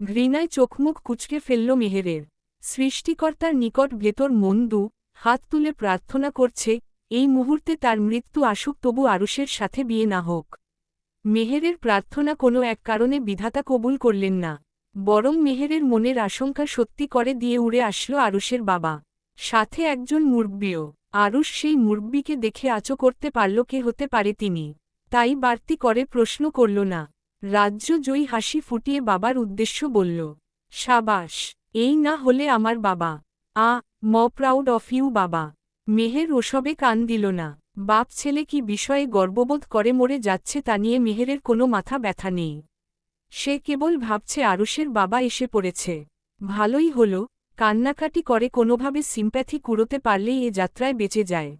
ঘৃণায় চোখমুখ কুচকে ফেলল মেহেরের। সৃষ্টিকর্তার নিকট ভেতর মন্দু হাত তুলে প্রার্থনা করছে, এই মুহূর্তে তার মৃত্যু আসুক তবু আরুষের সাথে বিয়ে না হোক। মেহেরের প্রার্থনা কোনো এক কারণে বিধাতা কবুল করলেন না। বরং মেহেরের মনের আশঙ্কা সত্যি করে দিয়ে উড়ে আসলো আরুষের বাবা। সাথে একজন মুরব্বিও। আরুষ সেই মুরব্বিকে দেখে আচো করতে পারল কে হতে পারে তিনি। তাই বাড়তি করে প্রশ্ন করল না। রাজ্য জয়ী হাসি ফুটিয়ে বাবার উদ্দেশ্য বলল, সাবাস, এই না হলে আমার বাবা। আ, ম প্রাউড অফ ইউ বাবা। মেহের ওসবে কান দিল না। বাপ ছেলে কি বিষয়ে গর্ববোধ করে মরে যাচ্ছে তা নিয়ে মেহেরের কোনো মাথা ব্যথা নেই। সে কেবল ভাবছে আরুষের বাবা এসে পড়েছে। ভালোই হল, কান্নাকাটি করে কোনোভাবে সিম্প্যাথি কুড়োতে পারলেই এ যাত্রায় বেঁচে যায়।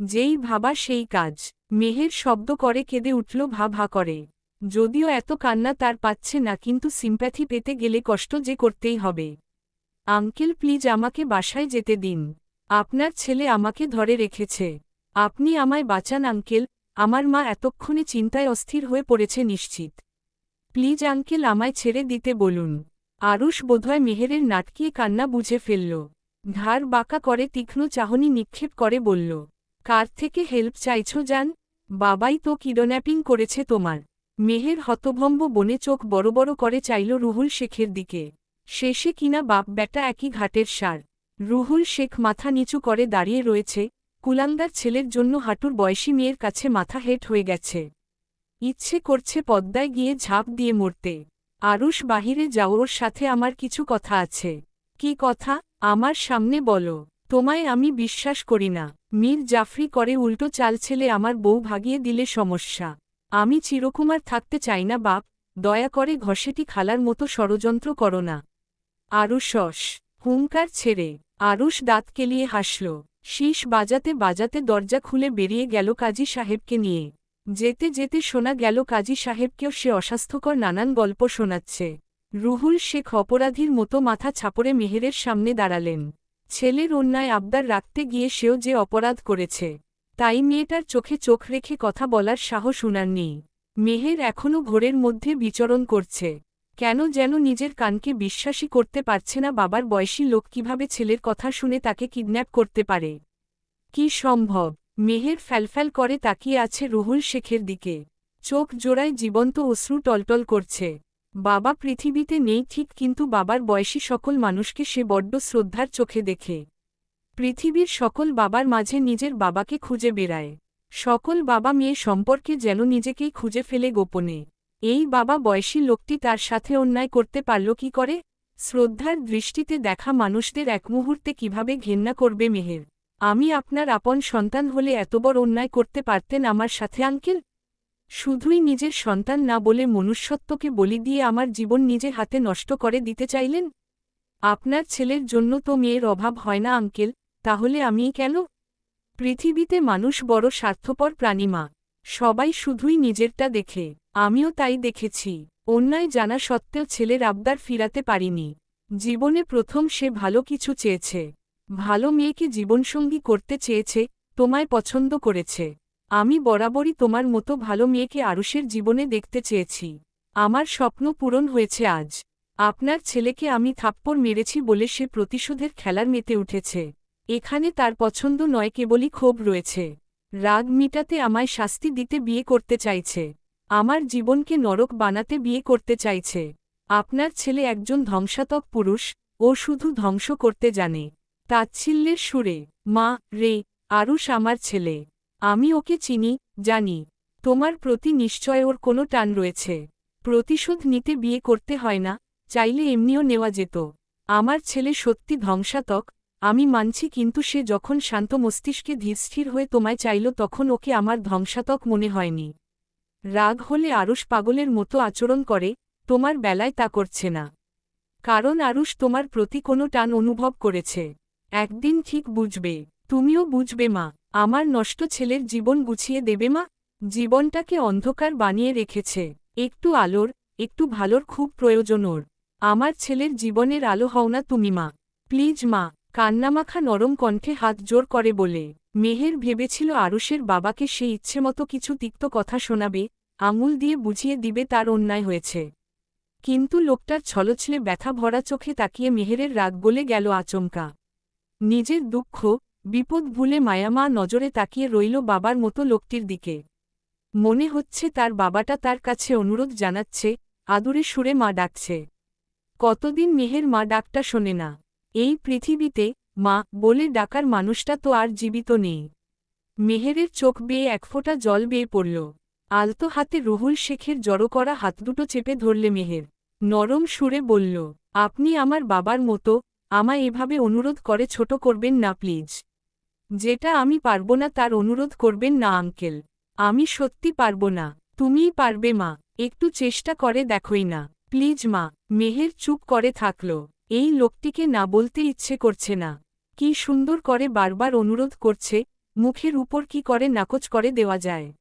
যেই ভাবা সেই কাজ। মেহের শব্দ করে কেঁদে উঠল, ভা ভা, করে। যদিও এত কান্না তার পাচ্ছে না, কিন্তু সিম্প্যাথি পেতে গেলে কষ্ট যে করতেই হবে। আঙ্কেল প্লিজ আমাকে বাসায় যেতে দিন। আপনার ছেলে আমাকে ধরে রেখেছে। আপনি আমায় বাঁচান আঙ্কেল। আমার মা এতক্ষণে চিন্তায় অস্থির হয়ে পড়েছে নিশ্চিত। প্লিজ আঙ্কেল আমায় ছেড়ে দিতে বলুন। আরুষ বোধহয় মেহেরের নাটকিয়ে কান্না বুঝে ফেলল। ঘাড় বাঁকা করে তীক্ষ্ণ চাহনি নিক্ষেপ করে বলল, কার থেকে হেল্প চাইছ যান বাবাই তো কিডন্যাপিং করেছে তোমার। মেহের হতভম্ব বনে চোখ বড় বড় করে চাইল রুহুল শেখের দিকে। শেষে কিনা বাপ বেটা একই ঘাটের সার। রুহুল শেখ মাথা নিচু করে দাঁড়িয়ে রয়েছে, কুলাঙ্গার ছেলের জন্য হাঁটুর বয়সী মেয়ের কাছে মাথা হেট হয়ে গেছে। ইচ্ছে করছে পদ্মায় গিয়ে ঝাঁপ দিয়ে মরতে। আরুষ বাহিরে যাও, ওর সাথে আমার কিছু কথা আছে। কি কথা? আমার সামনে বলো। তোমায় আমি বিশ্বাস করি না। মীর জাফরি করে উল্টো চাল ছেলে আমার বউ ভাগিয়ে দিলে সমস্যা। আমি চিরকুমার থাকতে চাই না, বাপ, দয়া করে ঘষেটি খালার মতো ষড়যন্ত্র করো না। আরুষস হুঙ্কার ছেড়ে, আরুষ দাঁত কেলিয়ে হাসল। শীষ বাজাতে বাজাতে দরজা খুলে বেরিয়ে গেল কাজী সাহেবকে নিয়ে। যেতে যেতে শোনা গেল কাজী সাহেবকেও সে অস্বাস্থ্যকর নানান গল্প শোনাচ্ছে। রুহুল শেখ অপরাধীর মতো মাথা ছাপড়ে মেহেরের সামনে দাঁড়ালেন। ছেলের অন্যায় আবদার রাখতে গিয়ে সেও যে অপরাধ করেছে। তাই মেয়েটার চোখে চোখ রেখে কথা বলার সাহস উনার নেই। মেহের এখনও ঘোরের মধ্যে বিচরণ করছে। কেন যেন নিজের কানকে বিশ্বাসই করতে পারছে না বাবার বয়সী লোক কীভাবে ছেলের কথা শুনে তাকে কিডন্যাপ করতে পারে। কি সম্ভব? মেহের ফ্যালফ্যাল করে তাকিয়ে আছে রুহুল শেখের দিকে। চোখ জোড়ায় জীবন্ত অশ্রু টলটল করছে। বাবা পৃথিবীতে নেই ঠিক কিন্তু বাবার বয়সী সকল মানুষকে সে বড্ড শ্রদ্ধার চোখে দেখে। পৃথিবীর সকল বাবার মাঝে নিজের বাবাকে খুঁজে বেড়ায়। সকল বাবা মেয়ে সম্পর্কে যেন নিজেকেই খুঁজে ফেলে গোপনে। এই বাবা বয়সী লোকটি তার সাথে অন্যায় করতে পারল কি করে? শ্রদ্ধার দৃষ্টিতে দেখা মানুষদের এক মুহূর্তে কীভাবে ঘেন্না করবে মেহের। আমি আপনার আপন সন্তান হলে এত বড় অন্যায় করতে পারতেন আমার সাথে, আঙ্কেল? শুধুই নিজের সন্তান না বলে মনুষ্যত্বকে বলি দিয়ে আমার জীবন নিজে হাতে নষ্ট করে দিতে চাইলেন? আপনার ছেলের জন্য তো মেয়ের অভাব হয় না, আঙ্কেল। তাহলে আমি কেন? পৃথিবীতে মানুষ বড় স্বার্থপর প্রাণীমা সবাই শুধুই নিজেরটা দেখে। আমিও তাই দেখেছি। অন্যায় জানা সত্ত্বেও ছেলের আবদার ফিরাতে পারিনি। জীবনে প্রথম সে ভালো কিছু চেয়েছে। ভালো মেয়েকে জীবনসঙ্গী করতে চেয়েছে, তোমায় পছন্দ করেছে। আমি বরাবরই তোমার মতো ভালো মেয়েকে আরুষের জীবনে দেখতে চেয়েছি। আমার স্বপ্ন পূরণ হয়েছে আজ। আপনার ছেলেকে আমি থাপ্পড় মেরেছি বলে সে প্রতিশোধের খেলার মেতে উঠেছে। এখানে তার পছন্দ নয়, কেবলই ক্ষোভ রয়েছে। রাগ মিটাতে আমায় শাস্তি দিতে বিয়ে করতে চাইছে। আমার জীবনকে নরক বানাতে বিয়ে করতে চাইছে। আপনার ছেলে একজন ধ্বংসাত্মক পুরুষ, ও শুধু ধ্বংস করতে জানে। তাচ্ছিল্যের সুরে, মা, রে, আরুষ আমার ছেলে। আমি ওকে চিনি, জানি। তোমার প্রতি নিশ্চয় ওর কোনো টান রয়েছে। প্রতিশোধ নিতে বিয়ে করতে হয় না, চাইলে এমনিও নেওয়া যেত। আমার ছেলে সত্যি ধ্বংসাত্মক আমি মানছি কিন্তু সে যখন শান্ত মস্তিষ্কে ধীরস্থির হয়ে তোমায় চাইল তখন ওকে আমার ধ্বংসাত্মক মনে হয়নি। রাগ হলে আরুষ পাগলের মতো আচরণ করে, তোমার বেলায় তা করছে না। কারণ আরুষ তোমার প্রতি কোনো টান অনুভব করেছে। একদিন ঠিক বুঝবে। তুমিও বুঝবে মা, আমার নষ্ট ছেলের জীবন গুছিয়ে দেবে মা। জীবনটাকে অন্ধকার বানিয়ে রেখেছে। একটু আলোর, একটু ভালোর খুব প্রয়োজন ওর। আমার ছেলের জীবনের আলো হও না তুমি মা। প্লিজ মা কান্নামাখা নরম কণ্ঠে হাত জোর করে বলে, মেহের ভেবেছিল আরুষের বাবাকে সে ইচ্ছেমতো কিছু তিক্ত কথা শোনাবে, আঙুল দিয়ে বুঝিয়ে দিবে তার অন্যায় হয়েছে। কিন্তু লোকটার ছলছলে ব্যথা ভরা চোখে তাকিয়ে মেহেরের রাগ বলে গেল আচমকা। নিজের দুঃখ, বিপদ ভুলে মায়ামা নজরে তাকিয়ে রইল বাবার মতো লোকটির দিকে। মনে হচ্ছে তার বাবাটা তার কাছে অনুরোধ জানাচ্ছে, আদুরে সুরে মা ডাকছে। কতদিন মেহের মা ডাকটা শোনে না। এই পৃথিবীতে মা বলে ডাকার মানুষটা তো আর জীবিত নেই। মেহেরের চোখ বেয়ে এক ফোঁটা জল বেয়ে পড়ল। আলতো হাতে রুহুল শেখের জড়ো করা হাত দুটো চেপে ধরলে মেহের। নরম সুরে বলল, আপনি আমার বাবার মতো, আমায় এভাবে অনুরোধ করে ছোট করবেন না প্লিজ। যেটা আমি পারব না তার অনুরোধ করবেন না আঙ্কেল। আমি সত্যি পারব না। তুমিই পারবে মা। একটু চেষ্টা করে দেখোই না। প্লিজ মা। মেহের চুপ করে থাকল। এই লোকটিকে না বলতে ইচ্ছে করছে না। কি সুন্দর করে বারবার অনুরোধ করছে, মুখের উপর কি করে নাকচ করে দেওয়া যায়।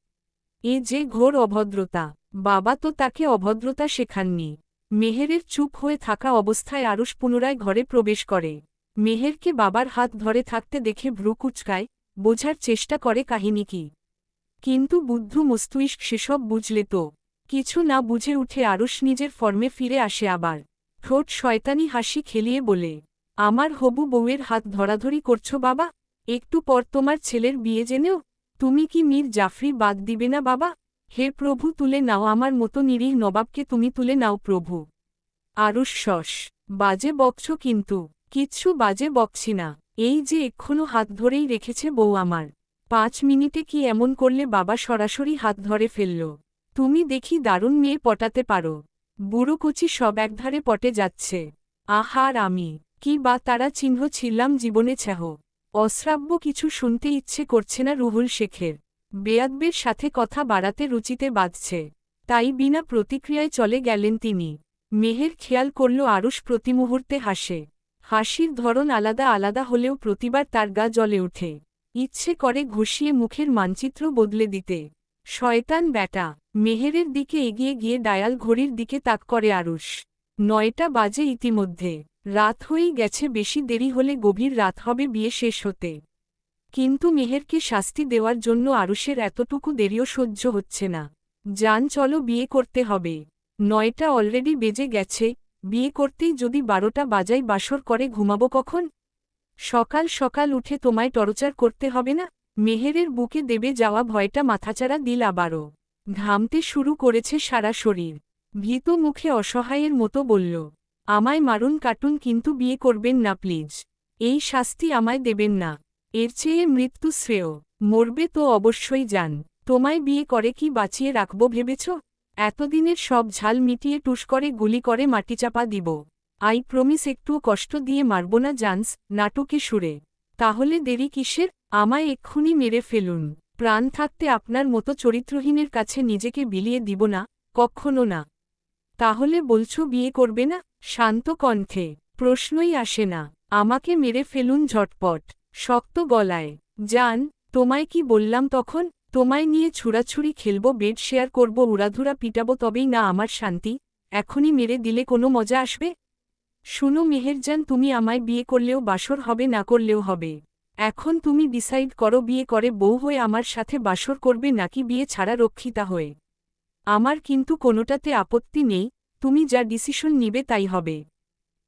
এ যে ঘোর অভদ্রতা, বাবা তো তাকে অভদ্রতা শেখাননি। মেহেরের চুপ হয়ে থাকা অবস্থায় আরুষ পুনরায় ঘরে প্রবেশ করে। মেহেরকে বাবার হাত ধরে থাকতে দেখে ভ্রু কুচকায়, বোঝার চেষ্টা করে কাহিনী কি। কিন্তু বুদ্ধ মস্তুইষ্ক সেসব বুঝলে তো। কিছু না বুঝে উঠে আরুষ নিজের ফর্মে ফিরে আসে আবার। ঠোঁট শয়তানি হাসি খেলিয়ে বলে, আমার হবু বউয়ের হাত ধরাধরি করছ বাবা, একটু পর তোমার ছেলের বিয়ে জেনেও, তুমি কি মীর জাফরি বাদ দিবে না বাবা? হে প্রভু, তুলে নাও আমার মতো নিরীহ নবাবকে তুমি তুলে নাও প্রভু। আরুশ্বস বাজে বকছ কিন্তু, কিচ্ছু বাজে বকছি না, এই যে এক্ষুনো হাত ধরেই রেখেছে বউ আমার। পাঁচ মিনিটে কি এমন করলে বাবা সরাসরি হাত ধরে ফেলল? তুমি দেখি দারুণ মেয়ে পটাতে পারো। বুড়ো কুচি সব একধারে পটে যাচ্ছে। আহার আমি, কি বা তারা চিহ্ন ছিলাম জীবনে ছ্যাহ অশ্রাব্য কিছু শুনতে ইচ্ছে করছে না রুহুল শেখের। বেয়াদবের সাথে কথা বাড়াতে রুচিতে বাঁধছে। তাই বিনা প্রতিক্রিয়ায় চলে গেলেন তিনি। মেহের খেয়াল করল আরুষ প্রতিমুহূর্তে হাসে। হাসির ধরন আলাদা আলাদা হলেও প্রতিবার তার গা জ্বলে ওঠে। ইচ্ছে করে ঘুষিয়ে মুখের মানচিত্র বদলে দিতে। শয়তান ব্যাটা, মেহেরের দিকে এগিয়ে গিয়ে ডায়াল ঘড়ির দিকে তাক করে আরুষ। নয়টা বাজে ইতিমধ্যে। রাত হয়েই গেছে, বেশি দেরি হলে গভীর রাত হবে, বিয়ে শেষ হতে। কিন্তু মেহেরকে শাস্তি দেওয়ার জন্য আরুষের এতটুকু দেরিও সহ্য হচ্ছে না। যান, চলো, বিয়ে করতে হবে। নয়টা অলরেডি বেজে গেছে, বিয়ে করতেই যদি বারোটা বাজাই বাসর করে ঘুমাবো কখন? সকাল সকাল উঠে তোমায় টরচার করতে হবে না? মেহেরের বুকে দেবে যাওয়া ভয়টা মাথাচাড়া দিল আবারও। ঘামতে শুরু করেছে সারা শরীর। ভীত মুখে অসহায়ের মতো বলল, আমায় মারুন কাটুন কিন্তু বিয়ে করবেন না প্লিজ। এই শাস্তি আমায় দেবেন না। এর চেয়ে মৃত্যু শ্রেয়। মরবে তো অবশ্যই যান। তোমায় বিয়ে করে কি বাঁচিয়ে রাখব ভেবেছ? এতদিনের সব ঝাল মিটিয়ে টুস করে গুলি করে মাটিচাপা দিব। আই প্রমিস একটুও কষ্ট দিয়ে মারব না জানস নাটকে সুরে। তাহলে দেরি কিসের? আমায় এক্ষুনি মেরে ফেলুন। প্রাণ থাকতে আপনার মতো চরিত্রহীনের কাছে নিজেকে বিলিয়ে দিব না, কখনো না। তাহলে বলছো বিয়ে করবে না? শান্ত কণ্ঠে। প্রশ্নই আসে না। আমাকে মেরে ফেলুন ঝটপট। শক্ত গলায়। যান তোমায় কি বললাম তখন? তোমায় নিয়ে ছুড়াছুড়ি খেলব, বেড শেয়ার করব, উড়াধুরা পিটাবো, তবেই না আমার শান্তি। এখনই মেরে দিলে কোনো মজা আসবে? শুনো মেহেরজান, তুমি আমায় বিয়ে করলেও বাসর হবে, না করলেও হবে। এখন তুমি ডিসাইড করো বিয়ে করে বউ হয়ে আমার সাথে বাসর করবে নাকি বিয়ে ছাড়া রক্ষিতা হয়ে। আমার কিন্তু কোনোটাতে আপত্তি নেই, তুমি যা ডিসিশন নিবে তাই হবে।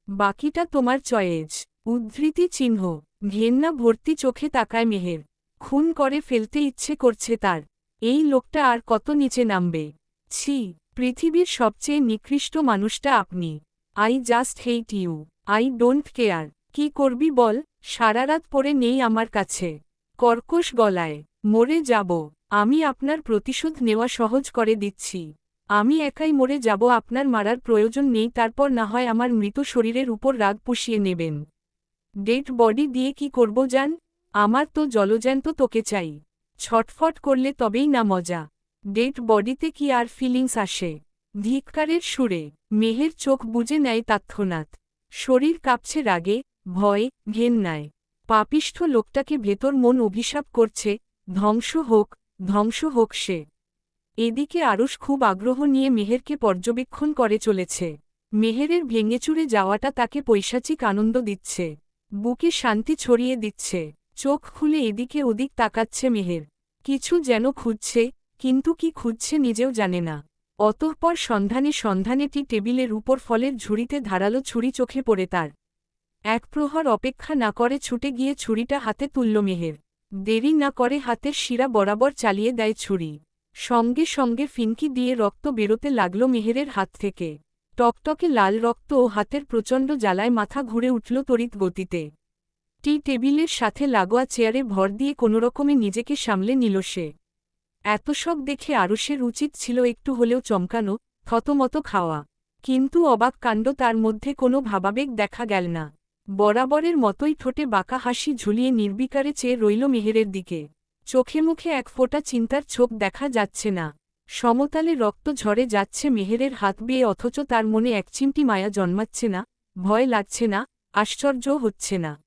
বাকিটা তোমার চয়েজ উদ্ধৃতি চিহ্ন। ঘেন্না ভর্তি চোখে তাকায় মেহের। খুন করে ফেলতে ইচ্ছে করছে তার। এই লোকটা আর কত নিচে নামবে? ছি, পৃথিবীর সবচেয়ে নিকৃষ্ট মানুষটা আপনি। I just hate you I don't care কি করবি বল? সারারাত পরে নেই আমার কাছে। কর্কশ গলায়, মরে যাব, আমি আপনার প্রতিশোধ নেওয়া সহজ করে দিচ্ছি। আমি একাই মরে যাব, আপনার মারার প্রয়োজন নেই, তারপর না হয় আমার মৃত শরীরের উপর রাগ পুষিয়ে নেবেন। ডেড বডি দিয়ে কি করব জান? আমার তো জলজ্যান্ত তোকে চাই। ছটফট করলে তবেই না মজা। ডেড বডিতে কি আর ফিলিংস আসে? ধিক্কারের সুরে, মেহের চোখ বুঝে নেয় তাৎক্ষণাৎ। শরীর কাঁপছে রাগে ভয় ঘেন্নায় পাপিষ্ঠ লোকটাকে ভেতর মন অভিশাপ করছে, ধ্বংস হোক ধ্বংস হোক সে। এদিকে আরুষ খুব আগ্রহ নিয়ে মেহেরকে পর্যবেক্ষণ করে চলেছে। মেহেরের ভেঙেচুরে যাওয়াটা তাকে পৈশাচিক আনন্দ দিচ্ছে। বুকে শান্তি ছড়িয়ে দিচ্ছে। চোখ খুলে এদিকে ওদিক তাকাচ্ছে মেহের। কিছু যেন খুঁজছে, কিন্তু কি খুঁজছে নিজেও জানে না। অতঃপর সন্ধানে সন্ধানেটি টেবিলের উপর ফলের ঝুড়িতে ধারালো ছুরি চোখে পড়ে তার। এক প্রহর অপেক্ষা না করে ছুটে গিয়ে ছুরিটা হাতে তুলল মেহের। দেরি না করে হাতের শিরা বরাবর চালিয়ে দেয় ছুরি। সঙ্গে সঙ্গে ফিনকি দিয়ে রক্ত বেরোতে লাগল মেহেরের হাত থেকে। টকটকে লাল রক্ত ও হাতের প্রচণ্ড জ্বালায় মাথা ঘুরে উঠল তড়িৎ গতিতে। টি টেবিলের সাথে লাগোয়া চেয়ারে ভর দিয়ে কোনোরকমে নিজেকে সামলে নিল সে। এত সব দেখে আরুষের উচিত ছিল একটু হলেও চমকানো, থতমত খাওয়া। কিন্তু অবাক কাণ্ড তার মধ্যে কোনো ভাবাবেগ দেখা গেল না। বরাবরের মতোই ঠোঁটে বাঁকা হাসি ঝুলিয়ে নির্বিকারে চেয়ে রইল মেহেরের দিকে। চোখে মুখে এক ফোঁটা চিন্তার ছোপ দেখা যাচ্ছে না। সমতালে রক্ত ঝরে যাচ্ছে মেহেরের হাত বেয়ে অথচ তার মনে এক চিমটি মায়া জন্মাচ্ছে না, ভয় লাগছে না, আশ্চর্য হচ্ছে না।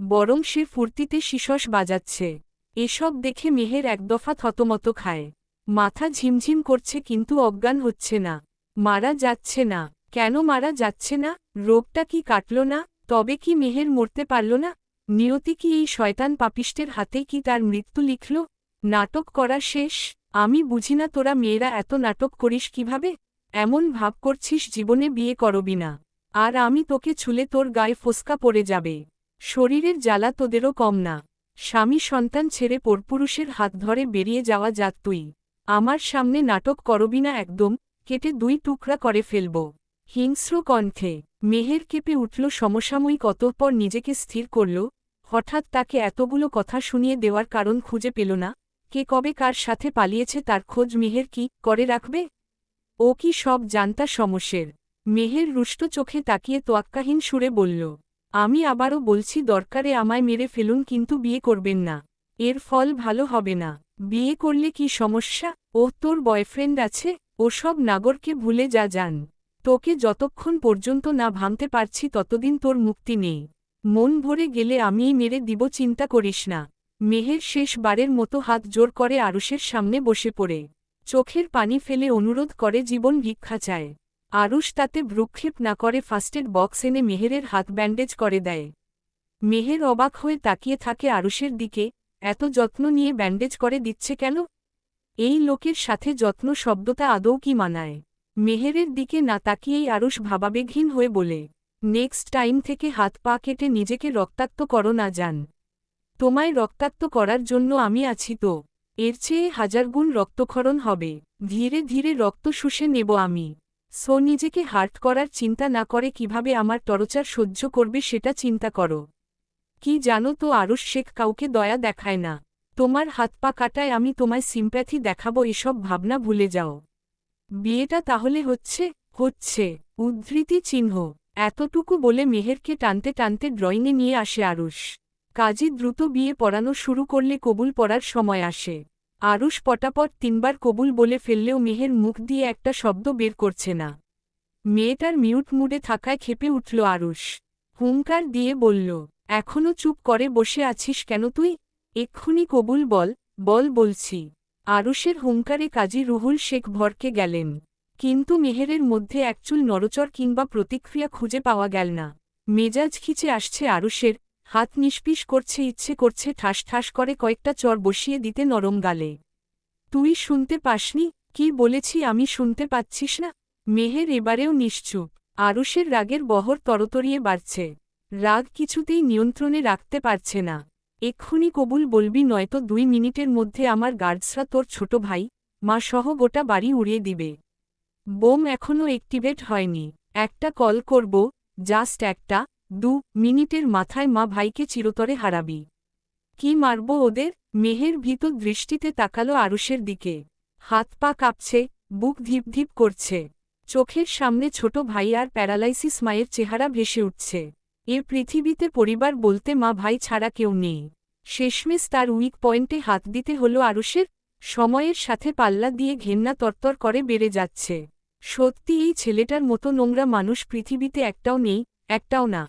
বরং সে ফুর্তিতে শিশস বাজাচ্ছে। এসব দেখে মেহের একদফা থতমত খায়। মাথা ঝিমঝিম করছে কিন্তু অজ্ঞান হচ্ছে না। মারা যাচ্ছে না। কেন মারা যাচ্ছে না? রোগটা কি কাটল না? তবে কি মেহের মরতে পারল না? নিয়তি কি এই শয়তান পাপিষ্টের হাতেই কি তার মৃত্যু লিখল? নাটক করা শেষ। আমি বুঝি না তোরা মেয়েরা এত নাটক করিস কীভাবে? এমন ভাব করছিস জীবনে বিয়ে করবি না। আর আমি তোকে ছুলে তোর গায়ে ফোসকা পড়ে যাবে। শরীরের জ্বালা তোদেরও কম না। স্বামী সন্তান ছেড়ে পরপুরুষের হাত ধরে বেরিয়ে যাওয়া যাক তুই। আমার সামনে নাটক করবি না একদম, কেটে দুই টুকরা করে ফেলব। হিংস্র কণ্ঠে। মেহের কেঁপে উঠল সমসাময়িক অতঃপর নিজেকে স্থির করল, হঠাৎ তাকে এতগুলো কথা শুনিয়ে দেওয়ার কারণ খুঁজে পেল না, কে কবে কার সাথে পালিয়েছে তার খোঁজ মেহের কি করে রাখবে? ও কি সব জানতা সমস্যের মেহের রুষ্ট চোখে তাকিয়ে তোয়াক্কাহীন সুরে বলল, আমি আবারও বলছি দরকারে আমায় মেরে ফেলুন কিন্তু বিয়ে করবেন না, এর ফল ভালো হবে না, বিয়ে করলে কি সমস্যা? ও তোর বয়ফ্রেন্ড আছে ওসব নাগরকে ভুলে যা যান। তোকে যতক্ষণ পর্যন্ত না ভাঙতে পারছি ততদিন তোর মুক্তি নেই। মন ভরে গেলে আমিই মেরে দিব, চিন্তা করিস না। মেহের শেষবারের মতো হাত জোর করে আরুষের সামনে বসে পড়ে। চোখের পানি ফেলে অনুরোধ করে জীবন ভিক্ষা চায়। আরুষ তাতে ভ্রুক্ষেপ না করে ফার্স্টেড বক্স এনে মেহেরের হাত ব্যান্ডেজ করে দেয়। মেহের অবাক হয়ে তাকিয়ে থাকে আরুষের দিকে, এত যত্ন নিয়ে ব্যান্ডেজ করে দিচ্ছে কেন? এই লোকের সাথে যত্ন শব্দটা আদৌ কি মানায়? মেহেরের দিকে না তাকিয়েই আরুষ ভাবাবেগহীন হয়ে বলে, নেক্সট টাইম থেকে হাত পা কেটে নিজেকে রক্তাক্ত করো না যান তোমায় রক্তাক্ত করার জন্য আমি আছি তো। এর চেয়ে হাজারগুণ রক্তক্ষরণ হবে। ধীরে ধীরে রক্ত শুষে নেব আমি। সো নিজেকে হার্ট করার চিন্তা না করে কীভাবে আমার টরচার সহ্য করবে সেটা চিন্তা করো। কি জানো তো আরুষ শেখ কাউকে দয়া দেখায় না। তোমার হাত পা কাটায় আমি তোমায় সিম্প্যাথি দেখাবো, এসব ভাবনা ভুলে যাও। বিয়েটা তাহলে হচ্ছে হচ্ছে, উদ্ধৃতি চিহ্ন। এতটুকু বলে মেহেরকে টানতে টানতে ড্রয়িংয়ে নিয়ে আসে আরুষ। কাজী দ্রুত বিয়ে পড়ানো শুরু করলে কবুল পড়ার সময় আসে। আরুষ পটাপট তিনবার কবুল বলে ফেললেও মেহের মুখ দিয়ে একটা শব্দ বের করছে না। মেয়েটার মিউট মুডে থাকায় খেপে উঠল আরুষ। হুঙ্কার দিয়ে বলল, এখনও চুপ করে বসে আছিস কেন তুই? এক্ষুনি কবুল বল বল বলছি। আরুষের হুঙ্কারে কাজী রুহুল শেখ ভরকে গেলেন। কিন্তু মেহেরের মধ্যে একচুল নরচর কিংবা প্রতিক্রিয়া খুঁজে পাওয়া গেল না। মেজাজ খিচে আসছে আরুষের, হাত নিষ্পিস করছে, ইচ্ছে করছে, ঠাস ঠাস করে কয়েকটা চর বসিয়ে দিতে নরম গালে। তুই শুনতে পাসনি? কি বলেছি আমি শুনতে পাচ্ছিস না? মেহের এবারেও নিশ্চুপ। আরুষের রাগের বহর তরতরিয়ে বাড়ছে। রাগ কিছুতেই নিয়ন্ত্রণে রাখতে পারছে না। এক্ষুনি কবুল বলবি, নয়তো দুই মিনিটের মধ্যে আমার গার্ডসরা তোর ছোট ভাই, মা সহ গোটা বাড়ি উড়িয়ে দিবে। বোম এখনও অ্যাক্টিভেট হয়নি। একটা কল করব, জাস্ট একটা, দু মিনিটের মাথায় মা ভাইকে চিরতরে হারাবি। কি মারব ওদের? মেহের ভীত দৃষ্টিতে তাকালো আরুষের দিকে। হাত পা কাঁপছে, বুক ধীপ ধীপ করছে। চোখের সামনে ছোট ভাই আর প্যারালাইসিস মায়ের চেহারা ভেসে উঠছে। এ পৃথিবীতে পরিবার বলতে মা ভাই ছাড়া কেউ নেই। শেষমেশ তার উইক পয়েন্টে হাত দিতে হল আরুষের, সময়ের সাথে পাল্লা দিয়ে ঘেন্না তরতর করে বেড়ে যাচ্ছে। সত্যি এই ছেলেটার মতো নোংরা মানুষ পৃথিবীতে একটাও নেই, একটাও না।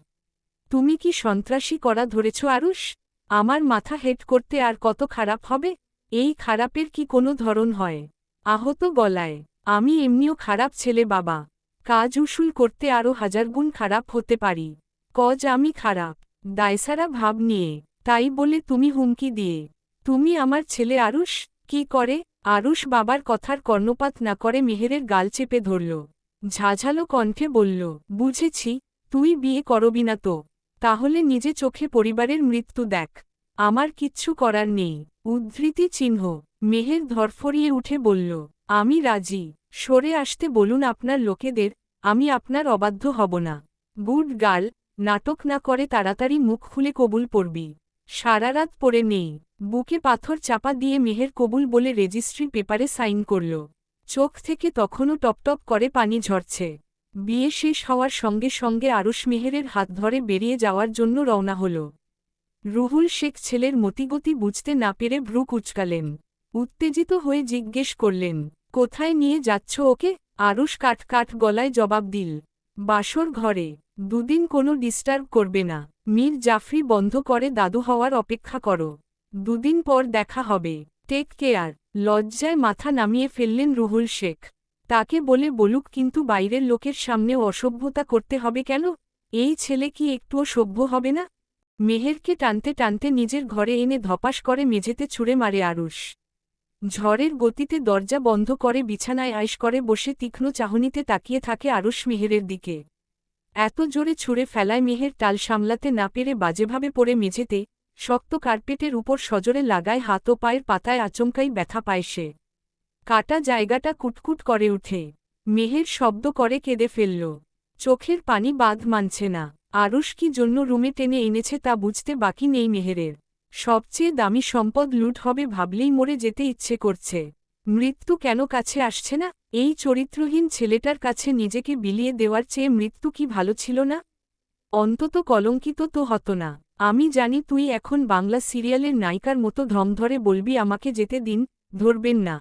তুমি কি সন্ত্রাসী করা ধরেছ আরুষ? আমার মাথা হেড করতে আর কত খারাপ হবে? এই খারাপের কি কোনো ধরন হয়? আহত গলায়, আমি এমনিও খারাপ ছেলে বাবা। কাজ উসুল করতে আরও হাজারগুণ খারাপ হতে পারি। কজ আমি খারাপ। দায়সারা ভাব নিয়ে। তাই বলে তুমি হুমকি দিয়ে। তুমি আমার ছেলে আরুষ? কি করে? আরুষ বাবার কথার কর্ণপাত না করে মেহেরের গাল চেপে ধরল। ঝাঝালো কণ্ঠে বলল, বুঝেছি, তুই বিয়ে করবি না তো। তাহলে নিজে চোখে পরিবারের মৃত্যু দেখ। আমার কিচ্ছু করার নেই। উদ্ধৃতি চিহ্ন। মেহের ধরফরিয়ে উঠে বলল, আমি রাজি। সরে আসতে বলুন আপনার লোকেদের, আমি আপনার অবাধ্য হব না। গুড গার্ল নাটক না করে তাড়াতাড়ি মুখ খুলে কবুল পড়বি। সারা রাত পড়ে নেই। বুকে পাথর চাপা দিয়ে মেহের কবুল বলে রেজিস্ট্রি পেপারে সাইন করল। চোখ থেকে তখনও টপটপ করে পানি ঝরছে। বিয়ে শেষ হওয়ার সঙ্গে সঙ্গে আরুষ মেহেরের হাত ধরে বেরিয়ে যাওয়ার জন্য রওনা হল। রুহুল শেখ ছেলের মতিগতি বুঝতে না পেরে ভ্রু কুচকালেন। উত্তেজিত হয়ে জিজ্ঞেস করলেন, কোথায় নিয়ে যাচ্ছ ওকে? আরুষ কাট কাট গলায় জবাব দিল, বাসর ঘরে। দুদিন কোনো ডিস্টার্ব করবে না। মীর জাফরি বন্ধ করে দাদু হওয়ার অপেক্ষা করো। দুদিন পর দেখা হবে। টেক কেয়ার লজ্জায় মাথা নামিয়ে ফেললেন রুহুল শেখ। তাকে বলে বলুক কিন্তু বাইরের লোকের সামনে অসভ্যতা করতে হবে কেন? এই ছেলে কি একটুও সভ্য হবে না? মেহেরকে টানতে টানতে নিজের ঘরে এনে ধপাস করে মেঝেতে ছুঁড়ে মারে আরুষ। ঝড়ের গতিতে দরজা বন্ধ করে বিছানায় আইস করে বসে তীক্ষ্ণ চাহনিতে তাকিয়ে থাকে আরুষ মেহেরের দিকে। এত জোরে ছুঁড়ে ফেলায় মেহের টাল সামলাতে না পেরে বাজেভাবে পড়ে মেঝেতে, শক্ত কার্পেটের উপর সজরে লাগায় হাত ও পায়ের পাতায় আচমকাই ব্যথা পায় সে। কাটা জায়গাটা কুটকুট করে উঠে। মেহের শব্দ করে কেঁদে ফেলল। চোখের পানি বাঁধ মানছে না। আরুষ কি জন্য রুমে টেনে এনেছে তা বুঝতে বাকি নেই মেহেরের। সবচেয়ে দামি সম্পদ লুট হবে ভাবলেই মরে যেতে ইচ্ছে করছে। মৃত্যু কেন কাছে আসছে না? এই চরিত্রহীন ছেলেটার কাছে নিজেকে বিলিয়ে দেওয়ার চেয়ে মৃত্যু কি ভালো ছিল না? অন্তত কলঙ্কিত তো হতো না। আমি জানি তুই এখন বাংলা সিরিয়ালের নায়িকার মতো ধম ধরে বলবি আমাকে যেতে দিন, ধরবেন না।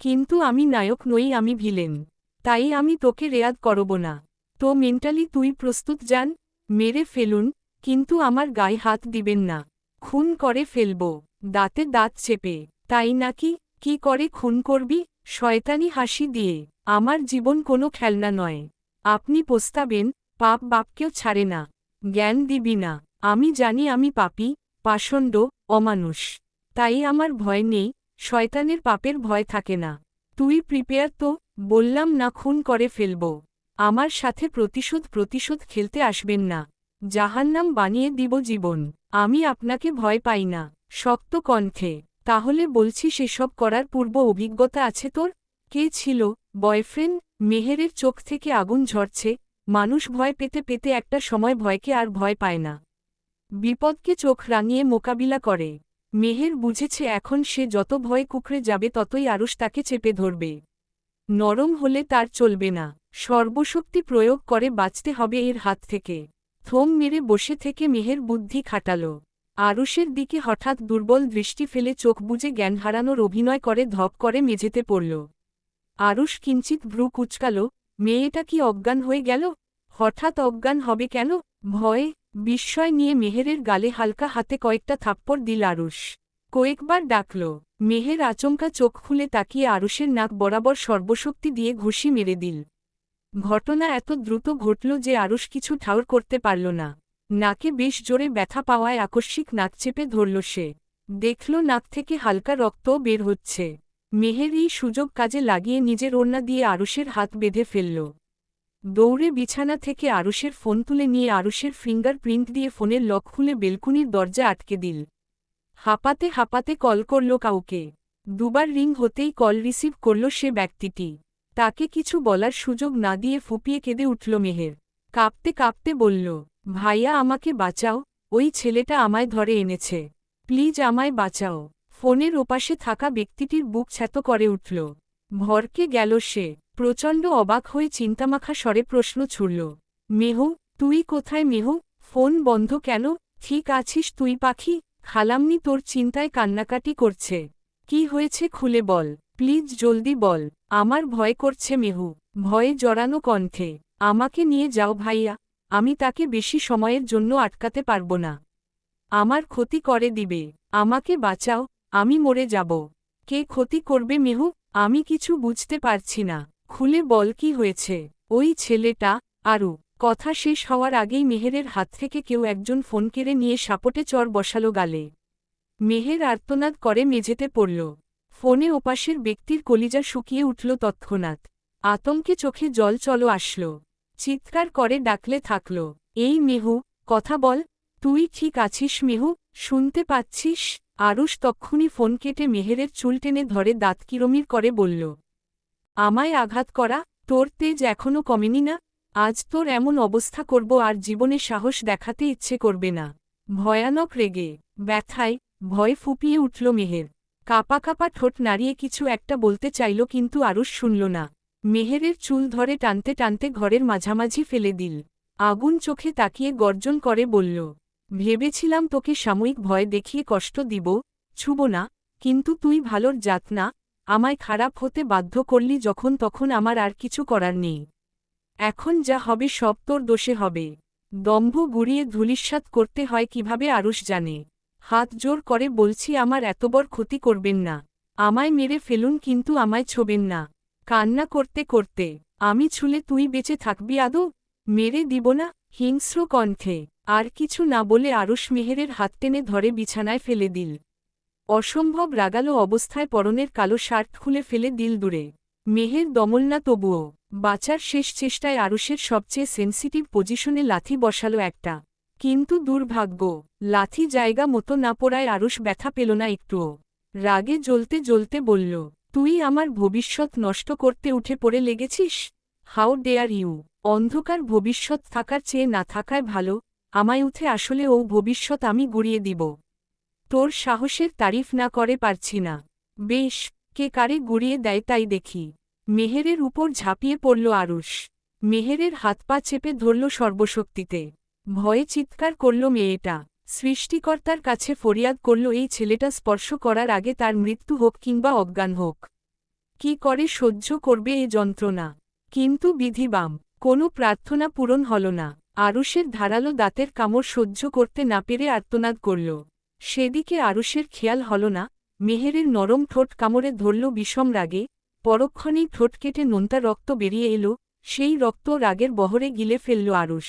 কিন্তু আমি নায়ক নই, আমি ভিলেন। তাই আমি তোকে রেয়াদ করব না। তো মেন্টালি তুই প্রস্তুত যান, মেরে ফেলুন, কিন্তু আমার গায়ে হাত দিবেন না। খুন করে ফেলব, দাঁতে দাঁত চেপে। তাই নাকি? কি করে খুন করবি? শয়তানি হাসি দিয়ে, আমার জীবন কোনো খেলনা নয়। আপনি পোস্তাবেন, পাপ বাপকেও ছাড়ে না। জ্ঞান দিবি না। আমি জানি আমি পাপি, পাষণ্ড, অমানুষ। তাই আমার ভয় নেই, শয়তানের পাপের ভয় থাকে না। তুই প্রিপেয়ার তো, বললাম না খুন করে ফেলব। আমার সাথে প্রতিশোধ প্রতিশোধ খেলতে আসবেন না। জাহান্নাম বানিয়ে দিব জীবন। আমি আপনাকে ভয় পাই না। শক্ত কণ্ঠে তাহলে বলছি সেসব করার পূর্ব অভিজ্ঞতা আছে তোর? কে ছিল? বয়ফ্রেন্ড? মেহেরের চোখ থেকে আগুন ঝরছে। মানুষ ভয় পেতে পেতে একটা সময় ভয়কে আর ভয় পায় না। বিপদকে চোখ রাঙিয়ে মোকাবিলা করে। মেহের বুঝেছে এখন সে যত ভয় কুকড়ে যাবে ততই আরুষ তাকে চেপে ধরবে। নরম হলে তার চলবে না। সর্বশক্তি প্রয়োগ করে বাঁচতে হবে এর হাত থেকে। থম মেরে বসে থেকে মেহের বুদ্ধি খাটাল। আরুষের দিকে হঠাৎ দুর্বল দৃষ্টি ফেলে চোখ বুঝে জ্ঞান হারানোর অভিনয় করে, ধপ করে মেঝেতে পড়ল। আরুষ কিঞ্চিত ভ্রু কুচকাল, মেয়েটা কি অজ্ঞান হয়ে গেল? হঠাৎ অজ্ঞান হবে কেন? ভয়ে? বিস্ময় নিয়ে মেহেরের গালে হালকা হাতে কয়েকটা থাপ্পড় দিল আরুষ। কয়েকবার ডাকল। মেহের আচমকা চোখ খুলে তাকিয়ে আরুষের নাক বরাবর সর্বশক্তি দিয়ে ঘুষি মেরে দিল। ঘটনা এত দ্রুত ঘটল যে আরুষ কিছু ঠাউর করতে পারল না। নাকে বেশ জোরে ব্যথা পাওয়ায় আকস্মিক নাক চেপে ধরল সে। দেখল নাক থেকে হালকা রক্তও বের হচ্ছে। মেহের এই সুযোগ কাজে লাগিয়ে নিজের ওড়না দিয়ে আরুষের হাত বেঁধে ফেলল। দৌড়ে বিছানা থেকে আরুষের ফোন তুলে নিয়ে আরুষের ফিঙ্গার প্রিন্ট দিয়ে ফোনের লক খুলে বেলকুনির দরজা আটকে দিল। হাঁপাতে হাঁপাতে কল করল কাউকে। দুবার রিং হতেই কল রিসিভ করল সে ব্যক্তিটি। তাকে কিছু বলার সুযোগ না দিয়ে ফুপিয়ে কেঁদে উঠল মেহের। কাঁপতে কাঁপতে বলল ভাইয়া আমাকে বাঁচাও, ওই ছেলেটা আমায় ধরে এনেছে। প্লিজ আমায় বাঁচাও। ফোনের ওপাশে থাকা ব্যক্তিটির বুক ছ্যাত করে উঠল। ভরকে গেল সে। প্রচণ্ড অবাক হয়ে চিন্তামাখা স্বরে প্রশ্ন ছুড়ল, মেহু, তুই কোথায় মেহু? ফোন বন্ধ কেন? ঠিক আছিস তুই পাখি? খালামনি তোর চিন্তায় কান্নাকাটি করছে। কি হয়েছে খুলে বল। প্লিজ জলদি বল। আমার ভয় করছে মেহু। ভয়ে জড়ানো কণ্ঠে। আমাকে নিয়ে যাও ভাইয়া। আমি তাকে বেশি সময়ের জন্য আটকাতে পারব না। আমার ক্ষতি করে দিবে। আমাকে বাঁচাও, আমি মরে যাব। কে ক্ষতি করবে মেহু? আমি কিছু বুঝতে পারছি না। খুলে বল কি হয়েছে? ওই ছেলেটা, আরু। কথা শেষ হওয়ার আগেই মেহেরের হাত থেকে কেউ একজন ফোন কেড়ে নিয়ে সাপটে চর বসালো গালে। মেহের আর্তনাদ করে মেঝেতে পড়ল। ফোনে ওপাশের ব্যক্তির কলিজা শুকিয়ে উঠল তৎক্ষণাৎ। আতঙ্কে চোখে জল চলো আসল। চিৎকার করে ডাকলে থাকল, এই মেহু, কথা বল, তুই ঠিক আছিস মেহু? শুনতে পাচ্ছিস? আরুষ তক্ষুনি ফোন কেটে মেহেরের চুল টেনে ধরে দাঁত কিরমির করে বলল, আমায় আঘাত করা? তোর তেজ এখনও কমেনি না? আজ তোর এমন অবস্থা করব আর জীবনে সাহস দেখাতে ইচ্ছে করবে না। ভয়ানক রেগে, ব্যথায়, ভয় ফুপিয়ে উঠল মেহের। কাপা কাপা ঠোঁট নাড়িয়ে কিছু একটা বলতে চাইল কিন্তু আরুষ শুনল না। মেহেরের চুল ধরে টানতে টানতে ঘরের মাঝামাঝি ফেলে দিল। আগুন চোখে তাকিয়ে গর্জন করে বলল, ভেবেছিলাম তোকে সাময়িক ভয় দেখিয়ে কষ্ট দিব, ছুব না, কিন্তু তুই ভালোর জাত না, আমায় খারাপ হতে বাধ্য করলি যখন তখন আমার আর কিছু করার নেই। এখন যা হবে সব তোর দোষে হবে। দম্ভ গুড়িয়ে ধুলিস্বাত করতে হয় কীভাবে আরুষ জানে। হাত জোর করে বলছি আমার এতবর ক্ষতি করবেন না। আমায় মেরে ফেলুন কিন্তু আমায় ছোবেন না। কান্না করতে করতে, আমি ছুলে তুই বেঁচে থাকবি আদৌ? মেরে দিব না? হিংস্র কণ্ঠে, আর কিছু না বলে আরুষ মেহেরের হাত টেনে ধরে বিছানায় ফেলে দিল। অসম্ভব রাগালো অবস্থায় পরনের কালো শার্ট খুলে ফেলে দিল দূরে। মেহের দমল না তবুও, বাঁচার শেষ চেষ্টায় আরুষের সবচেয়ে সেন্সিটিভ পজিশনে লাথি বসালো একটা। কিন্তু দুর্ভাগ্য, লাথি জায়গা মতো না পড়ায় আরুষ ব্যথা পেল না একটুও। রাগে জ্বলতে জ্বলতে বলল তুই আমার ভবিষ্যৎ নষ্ট করতে উঠে পড়ে লেগেছিস? হাউ ডেয়ার ইউ অন্ধকার ভবিষ্যৎ থাকার চেয়ে না থাকায় ভালো। আমায় উঠে আসলে ও ভবিষ্যৎ আমি গুড়িয়ে দিব। তোর সাহসের তারিফ না করে পারছি না। বেশ, কে কারে গুড়িয়ে দেয় তাই দেখি। মেহেরের উপর ঝাঁপিয়ে পড়ল আরুষ। মেহেরের হাত পা চেপে ধরল সর্বশক্তিতে। ভয়ে চিৎকার করল মেয়েটা। সৃষ্টিকর্তার কাছে ফরিয়াদ করল, এই ছেলেটা স্পর্শ করার আগে তার মৃত্যু হোক কিংবা অজ্ঞান হোক। কি করে সহ্য করবে এ যন্ত্রণা? কিন্তু বিধিবাম, কোনো প্রার্থনা পূরণ হল না। আরুষের ধারালো দাঁতের কামড় সহ্য করতে না পেরে আর্তনাদ করল। সেদিকে আরুষের খেয়াল হল না। মেহেরের নরম ঠোঁট কামড়ে ধরল বিষম রাগে। পরক্ষণেই ঠোঁট কেটে নোনতা রক্ত বেরিয়ে এলো। সেই রক্ত রাগের বহরে গিলে ফেলল আরুষ।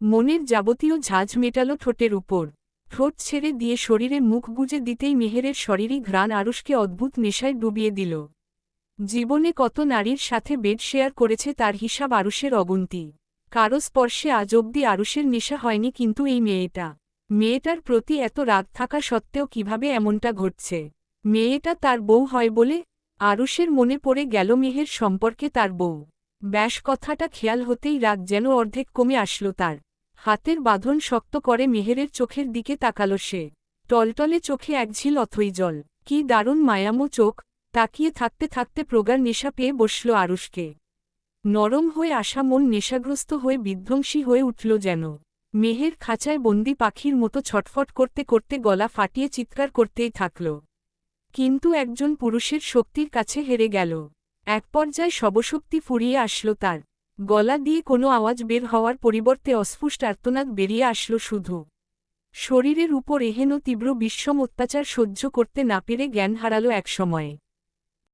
মনের যাবতীয় ঝাঁঝ মেটালো ঠোঁটের উপর। ঠোঁট ছেড়ে দিয়ে শরীরে মুখ গুজে দিতেই মেহেরের শরীরই ঘ্রাণ আরুষকে অদ্ভুত নেশায় ডুবিয়ে দিল। জীবনে কত নারীর সাথে বেড শেয়ার করেছে তার হিসাব আরুষের অগুন্তি। কারও স্পর্শে আজ অব্দি আরুষের নেশা হয়নি কিন্তু এই মেয়েটা। মেয়েটার প্রতি এত রাগ থাকা সত্ত্বেও কীভাবে এমনটা ঘটছে? মেয়েটা তার বউ হয় বলে আরুষের মনে পড়ে গেল মেহের সম্পর্কে তার বউ। ব্যাস কথাটা খেয়াল হতেই রাগ যেন অর্ধেক কমে আসল তার। হাতের বাঁধন শক্ত করে মেহেরের চোখের দিকে তাকাল সে। টলটলে চোখে একঝিল অথই জল। কি দারুণ মায়ামো চোখ। তাকিয়ে থাকতে থাকতে প্রগার নেশা পেয়ে বসল আরুষকে। নরম হয়ে আসা মন নেশাগ্রস্ত হয়ে বিধ্বংসী হয়ে উঠল যেন। মেহের খাঁচায় বন্দি পাখির মতো ছটফট করতে করতে গলা ফাটিয়ে চিৎকার করতেই থাকল। কিন্তু একজন পুরুষের শক্তির কাছে হেরে গেল। এক পর্যায়ে সবশক্তি ফুরিয়ে আসলো তার। গলা দিয়ে কোনো আওয়াজ বের হওয়ার পরিবর্তে অস্ফুষ্ট আর্তনাদ বেরিয়ে আসল শুধু। শরীরের উপর এহেন তীব্র বিশ্বম অত্যাচার সহ্য করতে না পেরে জ্ঞান হারালো একসময়ে।